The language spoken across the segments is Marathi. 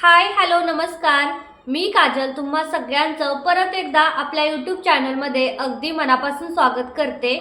हाय हॅलो नमस्कार. मी काजल तुम्हा सगळ्यांचं परत एकदा आपल्या यूट्यूब चॅनलमध्ये अगदी मनापासून स्वागत करते.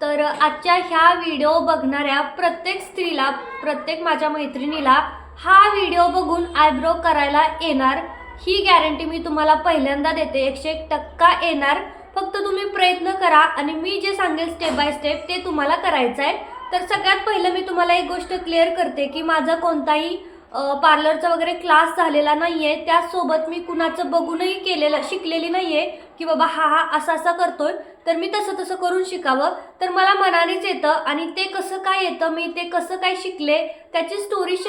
तर आजच्या ह्या व्हिडिओ बघणाऱ्या प्रत्येक स्त्रीला प्रत्येक माझ्या मैत्रिणीला हा व्हिडिओ बघून आयब्रो करायला येणार. ही गॅरंटी मी तुम्हाला पहिल्यांदा देते. एकशे एक टक्का येणार. फक्त तुम्ही प्रयत्न करा आणि मी जे सांगेल स्टेप बाय स्टेप ते तुम्हाला करायचं आहे तर सगळ्यात पहिलं मी तुम्हाला एक गोष्ट क्लिअर करते की माझा कोणताही पार्लरचा वगैरे क्लास झालेला नाही आहे त्याचसोबत मी कुणाचं बघूनही केलेलं शिकलेली नाही आहे की बाबा हा हा असा असा करतोय. तर मी तसं तसं करून शिकावं. तर मला मनानेच येतं आणि ते कसं काय येतं मी ते कसं काय शिकले त्याची स्टोरी श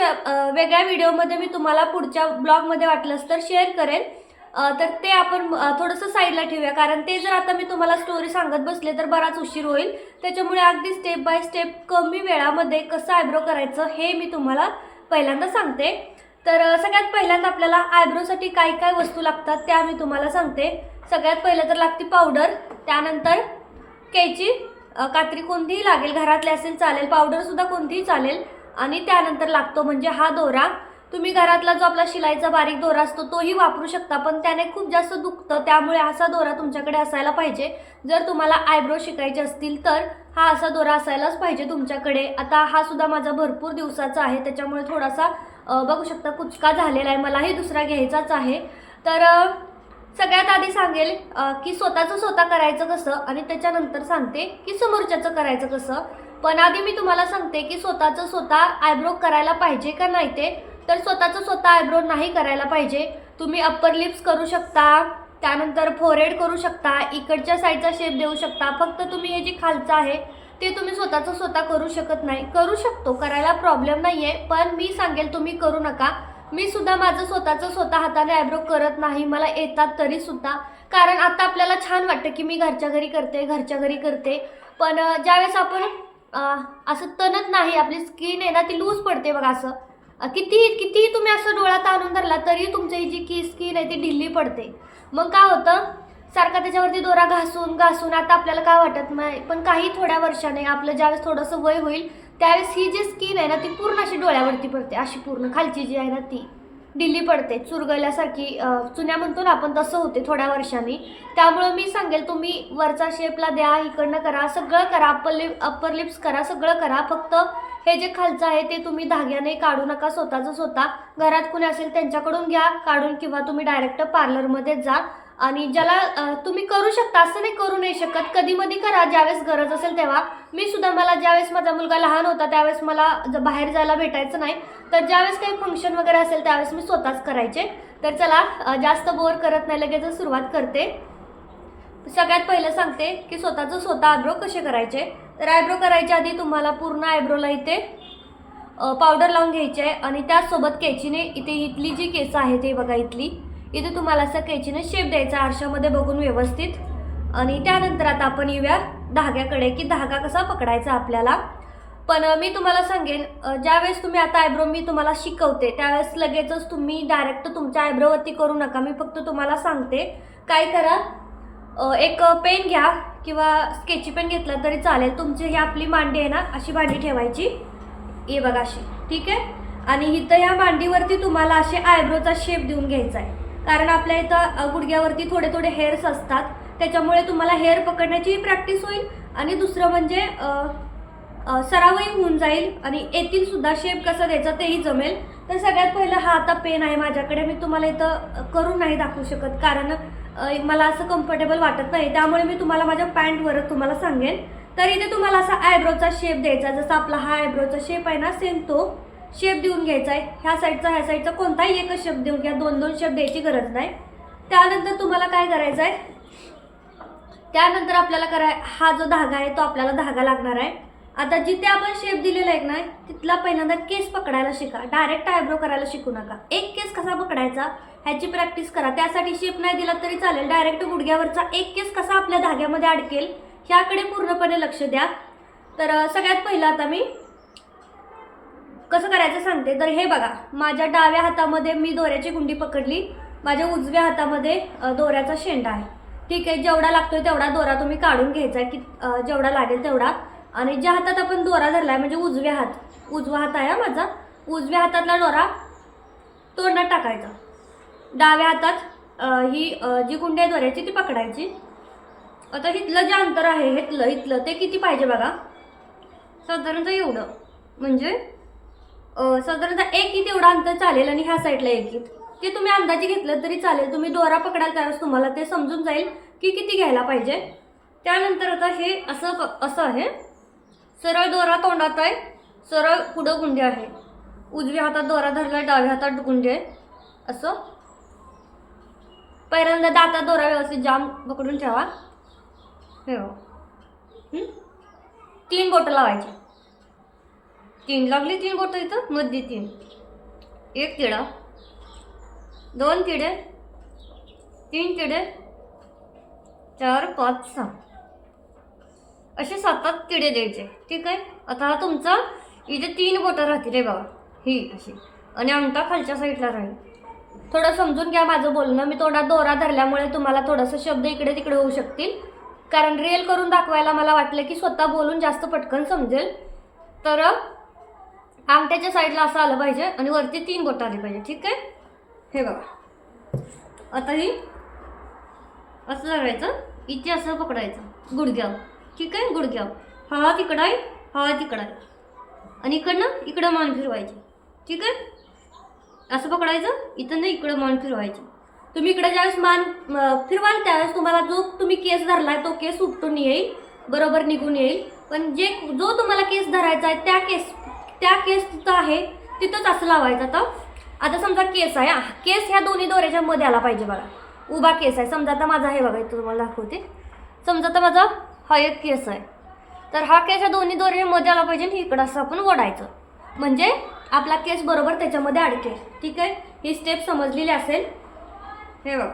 वेगळ्या व्हिडिओमध्ये मी तुम्हाला पुढच्या ब्लॉगमध्ये वाटलंच तर शेअर करेन. तर ते आपण थोडंसं साईडला ठेवूया. कारण ते जर आता मी तुम्हाला स्टोरी सांगत बसले तर बराच उशीर होईल. त्याच्यामुळे अगदी स्टेप बाय स्टेप कमी वेळामध्ये कसं आयब्रो करायचं हे मी तुम्हाला पहिल्यांदा सांगते. तर सगळ्यात पहिल्यांदा आपल्याला आयब्रोसाठी काय काय वस्तू लागतात त्या मी तुम्हाला सांगते. सगळ्यात पहिलं तर लागते पावडर त्यानंतर कैची कात्री कोणतीही लागेल घरातली असेल चालेल पावडरसुद्धा कोणतीही चालेल. आणि त्यानंतर लागतो म्हणजे हा दोरा. तुम्ही घरातला जो आपला शिलाईचा बारीक दोरा असतो तोही वापरू शकता पण त्याने खूप जास्त दुखतं त्यामुळे असा दोरा तुमच्याकडे असायला पाहिजे. जर तुम्हाला आयब्रो शिकायचे असतील तर हा असा दोरा असायलाच पाहिजे तुमच्याकडे. आता हा सुद्धा माझा भरपूर दिवसाचा आहे त्याच्यामुळे थोडासा बघू शकता कुचका झालेला आहे मलाही दुसरा घ्यायचाच आहे. तर सगळ्यात आधी सांगेल की स्वतःचं स्वतः करायचं कसं आणि त्याच्यानंतर सांगते की समोरच्याचं करायचं कसं. पण आधी मी तुम्हाला सांगते की स्वतःचं स्वतः आयब्रो करायला पाहिजे का नाही ते. तर स्वतःचं स्वतः आयब्रो नाही करायला पाहिजे. तुम्ही अप्पर लिप्स करू शकता. त्यानंतर फोरहेड करू शकता इकडच्या साईडचा शेप देऊ शकता. फक्त तुम्ही हे जे खालचं आहे ते तुम्ही स्वतःचं स्वतः करू शकत नाही. करू शकतो करायला प्रॉब्लेम नाही आहे पण मी सांगेल तुम्ही करू नका. मी सुद्धा माझं स्वतःचं स्वतः हाताने आयब्रो करत नाही मला येतात तरी सुद्धा. कारण आता आपल्याला छान वाटतं की मी घरच्या घरी करते घरच्या घरी करते. पण ज्यावेळेस आपण असं तणत नाही आपली स्किन आहे ना ती लूज पडते बघा असं. कितीही कितीही तुम्ही असं डोळ्यात आणून धरला तरी तुमची ही जी की स्किन आहे ती ढिल्ली पडते. मग काय होतं? सारखा त्याच्यावरती दोरा घासून घासून आता आपल्याला काय वाटत नाही. पण काही थोड्या वर्षाने आपलं ज्यावेळेस थोडंसं वय होईल त्यावेळेस ही जी स्किन आहे ना ती पूर्ण अशी डोळ्यावरती पडते. अशी पूर्ण खालची जी आहे ना ती दिल्ली पडते. चुरगल्यासारखी चुन्या म्हणतो ना आपण तसं होते थोड्या वर्षांनी. त्यामुळं मी सांगेल तुम्ही वरचा शेपला द्या इकडनं करा सगळं करा अप्पर लिप अप्पर लिप्स करा सगळं करा. फक्त हे जे खालचं आहे ते तुम्ही धाग्याने काढू नका स्वतःचं स्वतः. घरात कुणी असेल त्यांच्याकडून घ्या काढून किंवा तुम्ही डायरेक्ट पार्लरमध्ये जा आणि ज्याला तुम्ही करू शकता असं नाही करू नाही शकत. कधी मधी करा ज्यावेळेस गरज असेल तेव्हा. मी सुद्धा मला ज्यावेळेस माझा मुलगा लहान होता त्यावेळेस मला बाहेर जायला भेटायचं नाही. तर ज्यावेळेस काही फंक्शन वगैरे असेल त्यावेळेस मी स्वतःच करायचे. तर चला जास्त बोर करत नाही लगेच सुरुवात करते. सगळ्यात पहिलं सांगते की स्वतःचं स्वतः आयब्रो कसे करायचे? तर आयब्रो करायच्या आधी तुम्हाला पूर्ण आयब्रोला इथे पावडर लावून घ्यायची आहे आणि त्याचसोबत कैचीने इथे इथली जी केस आहे ते बघा इथली. इथे तुम्हाला असं कैचीने शेप द्यायचा आरशामध्ये बघून व्यवस्थित. आणि त्यानंतर आता आपण येऊया धाग्याकडे की धागा कसा पकडायचा आपल्याला. पण मी तुम्हाला सांगेन ज्यावेळेस तुम्ही आता आयब्रो मी तुम्हाला शिकवते त्यावेळेस लगेचच तुम्ही डायरेक्ट तुमच्या आयब्रोवरती करू नका. मी फक्त तुम्हाला सांगते काय करा एक पेन घ्या किंवा स्केची पेन घेतला तरी चालेल. तुमची ही आपली मांडी आहे ना अशी मांडी ठेवायची. हे बघा अशी. ठीक आहे? आणि इथं ह्या मांडीवरती तुम्हाला असे आयब्रोचा शेप देऊन घ्यायचा आहे कारण आपल्या इथं गुडघ्यावरती थोडे थोडे हेअर्स असतात. त्याच्यामुळे तुम्हाला हेअर पकडण्याची प्रॅक्टिस होईल. आणि दुसरं म्हणजे सरावही होऊन जाईल. आणि येथील सुद्धा शेप कसा द्यायचा तेही जमेल. तर सगळ्यात पहिलं हा आता पेन आहे माझ्याकडे. मी तुम्हाला इथं करून नाही दाखवू शकत. कारण मला असं कम्फर्टेबल वाटत नाही. त्यामुळे मी तुम्हाला माझ्या पॅन्टवरच तुम्हाला सांगेन. तर इथे तुम्हाला असा आयब्रोचा शेप द्यायचा जसा आपला हा आयब्रोचा शेप आहे ना सेम तो शेप देऊन घ्यायचा आहे. ह्या साईडचा ह्या साईडचा कोणताही एकच शेप देऊन घ्या. दोन दोन शेप द्यायची गरज नाही. त्यानंतर तुम्हाला काय करायचं आहे? त्यानंतर आपल्याला कराय हा जो धागा आहे तो आपल्याला धागा लागणार आहे. आता जिथे आपण शेप दिलेला आहे ना तिथला पहिल्यांदा केस पकडायला शिका. डायरेक्ट आयब्रो करायला शिकू नका. एक केस कसा पकडायचा ह्याची प्रॅक्टिस करा. त्यासाठी शेप नाही दिला तरी चालेल. डायरेक्ट गुडघ्यावरचा एक केस कसा आपल्या धाग्यामध्ये अडकेल ह्याकडे पूर्णपणे लक्ष द्या. तर सगळ्यात पहिलं आता मी कसं करायचं सांगते. तर हे बघा. माझ्या डाव्या हातामध्ये मी दोऱ्याची गुंडी पकडली. माझ्या उजव्या हातामध्ये दोऱ्याचा शेंडा आहे. ठीक आहे जेवढा लागतोय तेवढा दोरा तुम्ही काढून घ्यायचा आहे. की जेवढा लागेल तेवढा. आणि ज्या हातात आपण दोरा धरला आहे म्हणजे उजव्या हात उजवा हात आहे माझा उजव्या हातातला दोरा तोंडात टाकायचा. डाव्या हातात ही जी कुंडी आहे दोऱ्याची ती पकडायची. आता इथलं जे अंतर आहे हेतलं इथलं ते किती पाहिजे बघा? साधारणतः एवढं. म्हणजे साधारणतः एक ईत एवढं अंतर चालेल आणि ह्या साईडला एक इथ ते तुम्ही अंदाजे घेतलं तरी चालेल. तुम्ही दोरा पकडाल त्यावेळेस तुम्हाला ते समजून जाईल की किती घ्यायला पाहिजे. त्यानंतर आता हे असं असं आहे. सरळ दोरा तोंडात आहे. सरळ पुढं गुंडे आहे. उजव्या हातात दोरा धरला डाव्या हातात गुंडे असं. पहिल्यांदा दातात दोरा व्यवस्थित जाम पकडून ठेवा. हे तीन बोटं लावायची. तीन. लागली तीन बोटं इथं? मध्ये तीन. एक तिडा दोन तिडे तीन तिडे चार पाच सहा. असे सतत किडे द्यायचे. ठीक आहे? आता हा तुमचा इथे तीन बोटं राहतील रे बाबा ही अशी. आणि अंगठा खालच्या साईडला राहील. थोडं समजून घ्या माझं बोलणं. मी थोडा दोरा धरल्यामुळे तुम्हाला थोडंसं शब्द इकडे तिकडे होऊ शकतील. कारण रिअल करून दाखवायला मला वाटलं की स्वतः बोलून जास्त पटकन समजेल. तर अंगठ्याच्या साईडला असं आलं पाहिजे आणि वरती तीन बोटं आली पाहिजे. ठीक आहे? हे बघा. आता ही असं धरायचं इथे असं पकडायचं. गुडघ्यावर. ठीक आहे गुडघ्यावर हा तिकडं आहे हा तिकडं आहे आणि इकडनं इकडं मान फिरवायची. ठीक आहे? असं पकडायचं इथं नाही इकडं मान फिरवायची. तुम्ही इकडे ज्यावेळेस मान फिरवाल त्यावेळेस तुम्हाला जो तुम्ही केस धरला आहे तो केस उपटून येईल बरोबर निघून येईल. पण जे जो तुम्हाला केस धरायचा आहे त्या केस त्या केस तिथं आहे तिथंच असं लावायचं. आता आता समजा केस आहे हा, केस ह्या दोन्ही दोऱ्याच्या मध्ये आला पाहिजे बघा. उभा केस आहे. समजा आता माझा हे बघा इथं तुम्हाला दाखवते. समजा आता माझा हा एक केस आहे. तर हा केस या दोन्ही दोऱ्याच्या मध्ये आला पाहिजे आणि इकडं असं आपण ओढायचं. म्हणजे आपला केस बरोबर त्याच्यामध्ये अडकेल. ठीक आहे? ही स्टेप समजलेली असेल. हे बघ.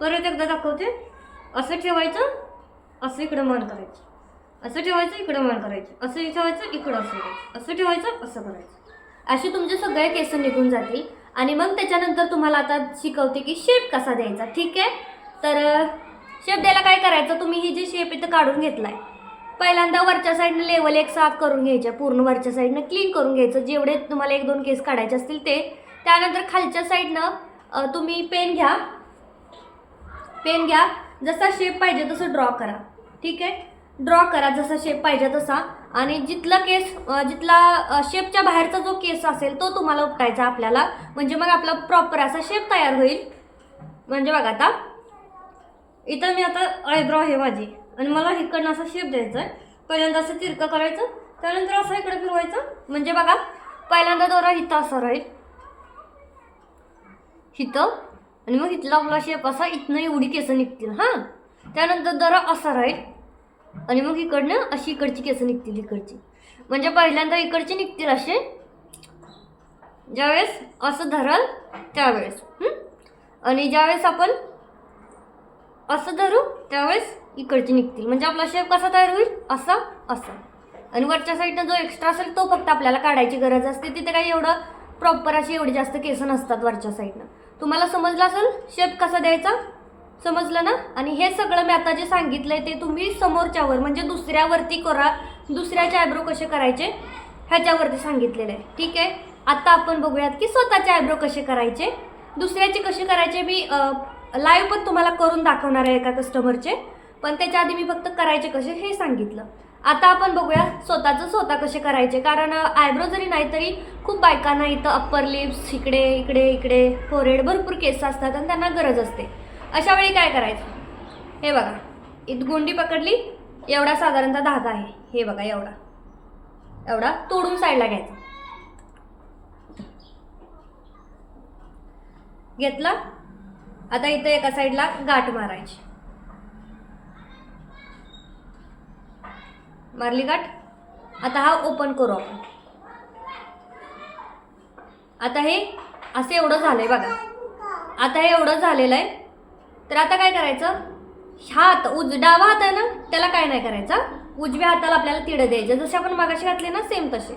परत एकदा दाखवते. असं ठेवायचं असं इकडं मान करायचं. असं ठेवायचं इकडं मान करायचं. असं ठेवायचं इकडं असं करायचं. असं ठेवायचं असं करायचं. असे तुमचे सगळे केस निघून जातील. आणि मग त्याच्यानंतर तुम्हाला आता शिकवते की शेप कसा द्यायचा. ठीक आहे? तर शेप द्यायला काय करायचं? तुम्ही ही जी शेप इथं काढून घेतलाय. पहिल्यांदा वरच्या साईडनं लेवल एक साफ करून घ्यायच्या पूर्ण वरच्या साईडनं क्लीन करून घ्यायचं. जेवढे तुम्हाला एक दोन केस काढायचे असतील ते. त्यानंतर खालच्या साईडनं तुम्ही पेन घ्या. पेन घ्या. जसा शेप पाहिजे तसं ड्रॉ करा. ठीक आहे? ड्रॉ करा जसा शेप पाहिजे तसा. आणि जिथला केस जिथला शेपच्या बाहेरचा जो केस असेल तो तुम्हाला उपटायचा आपल्याला. म्हणजे मग आपला प्रॉपर असा शेप तयार होईल. म्हणजे बघा आता. इथं मी आता आयब्रो आहे माझी. आणि मला इकडनं असा शेप द्यायचा आहे पहिल्यांदा असं तिरकं करायचं त्यानंतर असं इकडे फिरवायचं. म्हणजे बघा पहिल्यांदा दोरा हिथं असं राहील. हिथं आणि मग इथला आपला शेप असा इथनं एवढी केसं निघतील हां. त्यानंतर दरा असा राहील. आणि मग इकडनं अशी इकडची केसं निघतील इकडची. म्हणजे पहिल्यांदा इकडची निघतील असे. ज्यावेळेस असं धराल त्यावेळेस. आणि ज्यावेळेस आपण असं धरू त्यावेळेस इकडची निघतील. म्हणजे आपला शेप कसा तयार होईल? असा असा. आणि वरच्या साईडनं जो एक्स्ट्रा असेल तो फक्त आपल्याला काढायची गरज असते. तिथे काही एवढं प्रॉपर अशी एवढी जास्त केस नसतात वरच्या साईडनं तुम्हाला समजलं असेल? शेप कसा द्यायचा? समजलं ना? आणि हे सगळं मी आता जे सांगितलंय ते तुम्ही समोरच्यावर म्हणजे दुसऱ्यावरती करा. दुसऱ्याचे आयब्रो कसे करायचे? ह्याच्यावरती सांगितलेलं आहे. ठीक आहे? आता आपण बघूयात की स्वतःचे आयब्रो कसे करायचे? दुसऱ्याचे कसे करायचे? मी लाईव्ह पण तुम्हाला करून दाखवणार आहे एका कस्टमरचे पण त्याच्या आधी मी फक्त करायचे कसे हे सांगितलं. आता आपण बघूया स्वतःचं स्वतः कसे करायचे. कारण आयब्रो जरी नाही तरी खूप बायकांना इथं अप्पर लिप्स इकडे इकडे इकडे फोरेड भरपूर केस असतात आणि त्यांना गरज असते. अशा वेळी काय करायचं? हे बघा. इथं गुंडी पकडली एवढा साधारणतः धागा आहे. हे बघा एवढा. एवढा तोडून साईडला घ्यायचा. घेतला? आता इथं एका साईडला गाठ मारायची. मारली गाठ? आता हा ओपन करू आपण. आता हे असं एवढं झालं आहे बघा. आता हे एवढं झालेलं आहे. तर आता काय करायचं? हात उज डावा हात आहे ना त्याला काय नाही करायचं? उजव्या हाताला आपल्याला तिडे द्यायचं. जसे आपण मागाशी घातले ना सेम तसे.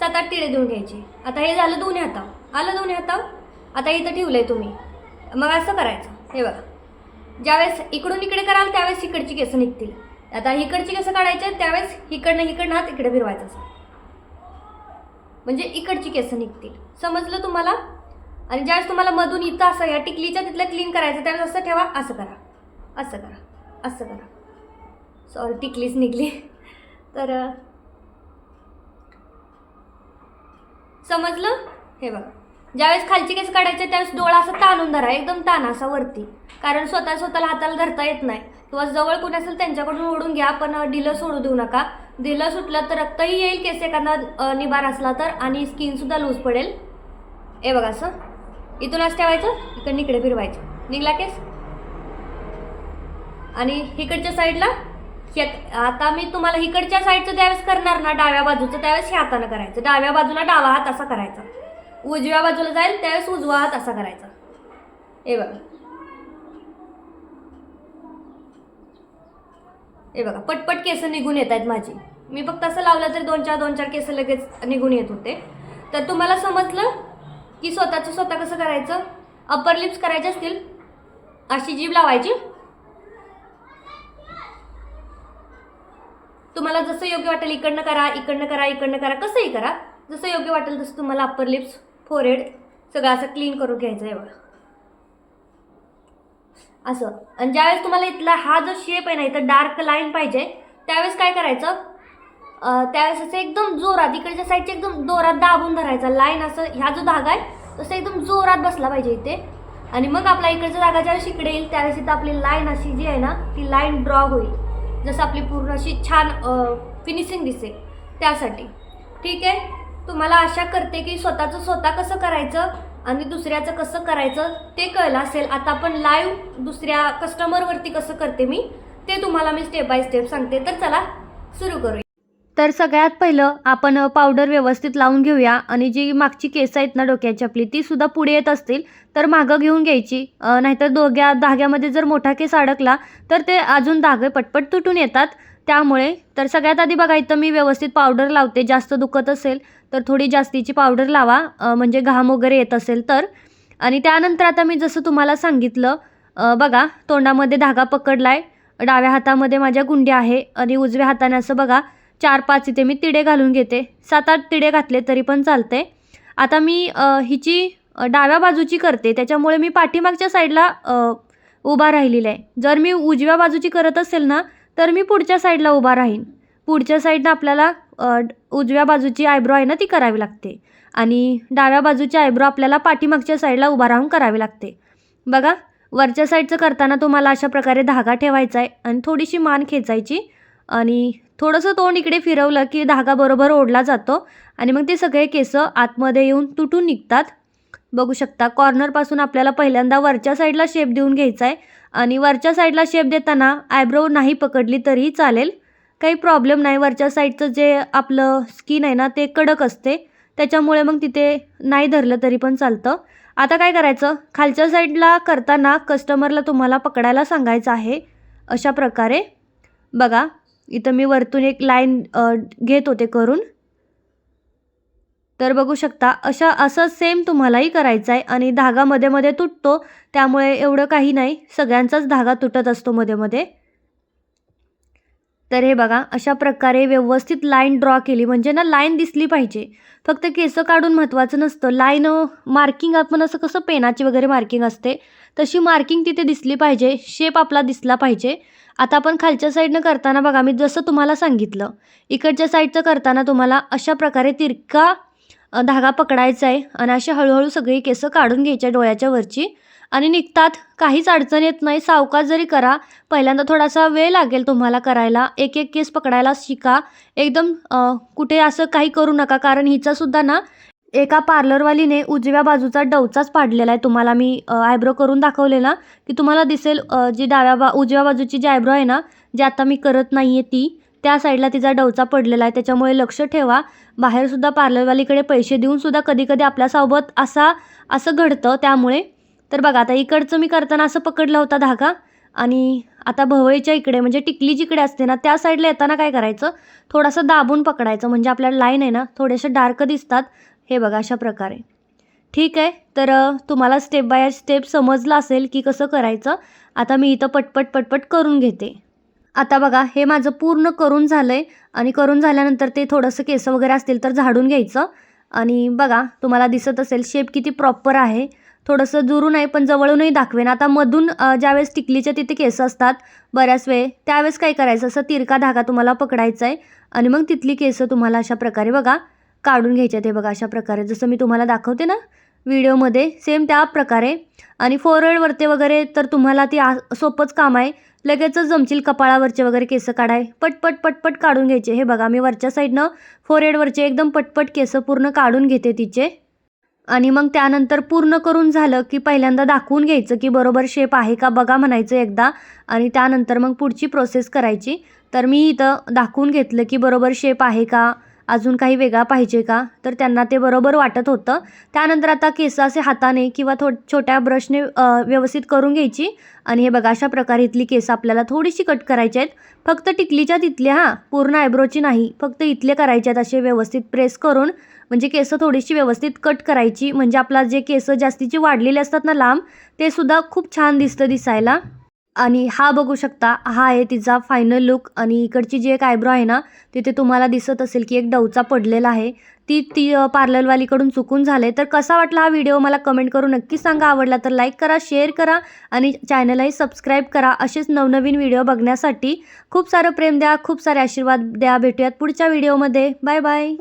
सात आठ तिडे देऊन घ्यायचे. आता हे झालं दोन्ही हातावर. आलं दोन्ही हातावर? आता इथं ठेवलं आहे तुम्ही. मग असं करायचं. हे बघा. ज्यावेळेस इकडून इकडे कराल त्यावेळेस इकडची केसं निघतील. आता इकडची केसं काढायचे त्यावेळेस इकडनं इकडनं हात इकडे फिरवायचं असं. म्हणजे इकडची केसं निघतील. समजलं तुम्हाला? आणि ज्यावेळेस तुम्हाला मधून इथं असं या टिकलीच्या तिथलं क्लीन करायचं त्यावेळेस असं ठेवा असं करा. असं करा. असं करा. सॉरी टिकलीच निघली. तर समजलं? हे बघा. ज्यावेळेस खालची केस काढायचे त्यावेळेस डोळा असा ताणून धरा एकदम ताण असा वरती. कारण स्वतः स्वतःला हाताला धरता येत नाही. किंवा जवळ कोणी असेल त्यांच्याकडून ओढून घ्या पण डिलं ढिलं सोडू देऊ नका. ढिलं सुटलं तर रक्तही येईल केस एखादा निभार असला तर आणि स्किनसुद्धा लूज पडेल. हे बघा असं. इथून असं ठेवायचं इकडून इकडे फिरवायचं. निघला केस? आणि इकडच्या साईडला आता मी तुम्हाला इकडच्या साईडचं त्यावेळेस करणार ना डाव्या बाजूचं त्यावेळेस ह्या हातानं करायचं. डाव्या बाजूला डावा हात असा करायचा. उजव्या बाजूला जाईल त्यावेळेस उजवा हात असा करायचा. हे बघा. हे बघा पटपट केस निघून येत आहेत माझी. मी फक्त असं लावलं तरी दोन चार दोन चार केस लगेच निघून येत होते. तर तुम्हाला समजलं की स्वतःचं स्वतः कसं करायचं? अप्पर लिप्स करायचे असतील अशी जीभ लावायची. तुम्हाला जसं योग्य वाटेल इकडनं करा इकडनं करा इकडनं करा कसंही करा. जसं योग्य वाटेल तसं तुम्हाला अप्पर लिप्स फोरहेड सगळं असं क्लीन करून घ्यायचं आहे बघा. असं. आणि ज्यावेळेस तुम्हाला इथला हा जो शेप आहे ना इथं डार्क लाईन पाहिजे त्यावेळेस काय करायचं? त्यावेळेस असं एकदम जोरात इकडच्या साईडच्या एकदम जोरात दाबून धरायचा. लाईन असं ह्या जो धागा आहे तसं एकदम जोरात बसला पाहिजे इथे. आणि मग आपला इकडचा धागा ज्यावेळेस इकडे येईल त्यावेळेस इथं आपली लाईन अशी जी आहे ना ती लाईन ड्रॉ होईल. जसं आपली पूर्ण अशी छान फिनिशिंग दिसेल त्यासाठी. ठीक आहे? तुम्हाला आशा करते की स्वतःचं स्वतः कसं करायचं आणि दुसऱ्याचं कसं करायचं ते कळलं असेल. आता आपण लाईव्ह दुसऱ्या कस्टमरवरती कसं करते मी ते तुम्हाला मी स्टेप बाय स्टेप सांगते. तर चला सुरू करूया. तर सगळ्यात पहिलं आपण पावडर व्यवस्थित लावून घेऊया आणि जी मागची केस आहेत ना डोक्याची आपली ती सुद्धा पुढे येत असतील तर मागं घेऊन घ्यायची. नाहीतर दोघ्या धाग्यामध्ये जर मोठा केस अडकला तर ते अजून धागे पटपट तुटून येतात. त्यामुळे तर सगळ्यात आधी बघा इथं मी व्यवस्थित पावडर लावते जास्त दुखत असेल तर थोडी जास्तीची पावडर लावा म्हणजे घाम वगैरे येत असेल तर. आणि त्यानंतर आता मी जसं तुम्हाला सांगितलं बघा तोंडामध्ये धागा पकडला आहे डाव्या हातामध्ये माझ्या गुंड्या आहे आणि उजव्या हाताने असं बघा चार पाच इथे मी तिडे घालून घेते. सात आठ तिडे घातले तरी पण चालते. आता मी हिची डाव्या बाजूची करते त्याच्यामुळे मी पाठीमागच्या साईडला उभा राहिलेला आहे. जर मी उजव्या बाजूची करत असेल ना तर मी पुढच्या साईडला उभा राहीन. पुढच्या साईडनं आपल्याला उजव्या बाजूची आयब्रो आहे ना ती करावी लागते. आणि डाव्या बाजूची आयब्रो आपल्याला पाठीमागच्या साईडला उभा राहून करावी लागते. बघा वरच्या साईडचं करताना तुम्हाला अशा प्रकारे धागा ठेवायचा आहे आणि थोडीशी मान खेचायची. आणि थोडंसं तोंड इकडे फिरवलं की धागा बरोबर ओढला जातो आणि मग ते सगळे केस आतमध्ये येऊन तुटून निघतात. बघू शकता कॉर्नरपासून आपल्याला पहिल्यांदा वरच्या साईडला शेप देऊन घ्यायचा आहे. आणि वरच्या साईडला शेप देताना आयब्रो नाही पकडली तरीही चालेल. काही प्रॉब्लेम नाही. वरच्या साईडचं जे आपलं स्किन आहे ना ते कडक असते. त्याच्यामुळे मग तिथे नाही धरलं तरी पण चालतं. आता काय करायचं? खालच्या साईडला करताना कस्टमरला तुम्हाला पकडायला सांगायचं आहे अशा प्रकारे. बघा इथं मी वरतून एक लाईन घेत होते करून. तर बघू शकता अशा असं सेम तुम्हालाही करायचं आहे आणि धागा मध्ये मध्ये तुटतो. त्यामुळे एवढं काही नाही. सगळ्यांचाच धागा तुटत असतो मध्ये मध्ये. तर हे बघा अशा प्रकारे व्यवस्थित लाईन ड्रॉ केली. म्हणजे ना लाईन दिसली पाहिजे. फक्त केस काढून महत्त्वाचं नसतं. लाईन मार्किंग आपण असं कसं पेनाची वगैरे मार्किंग असते तशी मार्किंग तिथे दिसली पाहिजे. शेप आपला दिसला पाहिजे. आता आपण खालच्या साईडनं करताना बघा मी जसं तुम्हाला सांगितलं इकडच्या साईडचं करताना तुम्हाला अशा प्रकारे तिरका धागा पकडायचा आहे. आणि अशी हळूहळू सगळी केसं काढून घ्यायच्या डोळ्याच्या वरची. आणि निघतात. काहीच अडचण येत नाही. सावकाश जरी करा पहिल्यांदा थोडासा वेळ लागेल तुम्हाला करायला. एक एक केस पकडायला शिका. एकदम कुठे असं काही करू नका. कारण हिचासुद्धा ना एका पार्लरवालीने उजव्या बाजूचा डवचाच पाडलेला आहे. तुम्हाला मी आयब्रो करून दाखवलेला की तुम्हाला दिसेल जी डाव्या बा उजव्या बाजूची जी आयब्रो आहे ना जी आता मी करत नाही आहे ती त्या साईडला तिचा डवचा पडलेला आहे. त्याच्यामुळे लक्ष ठेवा. बाहेरसुद्धा पार्लरवालीकडे पैसे देऊनसुद्धा कधी कधी आपल्यासोबत असा असं घडतं. त्यामुळे तर बघा आता इकडचं मी करताना असं पकडला होता धागा आणि आता भवळीच्या इकडे म्हणजे टिकली जिकडे असते ना त्या साईडला येताना काय करायचं? थोडंसं दाबून पकडायचं म्हणजे आपल्याला लाईन आहे ना थोडेसे डार्क दिसतात. हे बघा अशा प्रकारे. ठीक आहे तर तुम्हाला स्टेप बाय स्टेप समजलं असेल की कसं करायचं. आता मी इथं पटपट पटपट करून घेते. आता बघा हे माझं पूर्ण करून झालं आहे आणि करून झाल्यानंतर ते थोडंसं केस वगैरे असतील तर झाडून घ्यायचं. आणि बघा तुम्हाला दिसत असेल शेप किती प्रॉपर आहे. थोडंसं दुरून आहे पण जवळूनही दाखवेन. आता मधून ज्यावेळेस टिकलीच्या तिथे केस असतात बऱ्याच वेळ त्यावेळेस काय करायचं? असं तिरका धागा तुम्हाला पकडायचा आहे आणि मग तिथली केसं तुम्हाला अशा प्रकारे बघा काढून घ्यायचे ते बघा अशा प्रकारे. जसं मी तुम्हाला दाखवते ना व्हिडिओमध्ये सेम त्या प्रकारे. आणि फोरहेडवरती वगैरे तर तुम्हाला ती आ सोपंच काम आहे. लगेचच जमतील कपाळावरचे वगैरे केस काढाय पटपट पटपट काढून घ्यायचे. हे बघा मी वरच्या साईडनं फोरहेडवरचे एकदम पटपट केसं पूर्ण काढून घेते तिचे. आणि मग त्यानंतर पूर्ण करून झालं की पहिल्यांदा दाखवून घ्यायचं की बरोबर शेप आहे का बघा म्हणायचं एकदा. आणि त्यानंतर मग पुढची प्रोसेस करायची. तर मी इथं दाखवून घेतलं की बरोबर शेप आहे का? अजून काही वेगळा पाहिजे का? तर त्यांना ते बरोबर वाटत होतं. त्यानंतर आता केस असे हाताने किंवा थो छोट्या ब्रशने व्यवस्थित करून घ्यायची. आणि हे बघा अशा प्रकारे इथली केस आपल्याला थोडीशी कट करायची आहेत. फक्त टिकलीच्या तिथल्या हां पूर्ण आयब्रोची नाही. फक्त इथले करायचे आहेत असे व्यवस्थित प्रेस करून. म्हणजे केसं थोडीशी व्यवस्थित कट करायची. म्हणजे आपला जे केस जास्तीची वाढलेले असतात ना लांब ते सुद्धा खूप छान दिसतं दिसायला. आणि हा बघू शकता हा आहे तिचा फायनल लुक आणि इकडची जी एक आयब्रो आहे ना तिथे तुम्हाला दिसत असेल की एक डवचा पडलेला आहे. ती ती पार्लरवालीकडून चुकून झाले तर कसा वाटला हा व्हिडिओ मला कमेंट करून नक्की सांगा. आवडला तर लाईक करा शेअर करा आणि चॅनलही सबस्क्राईब करा. असेच नवनवीन व्हिडिओ बघण्यासाठी खूप सारं प्रेम द्या खूप सारे आशीर्वाद द्या. भेटूयात पुढच्या व्हिडिओमध्ये बाय बाय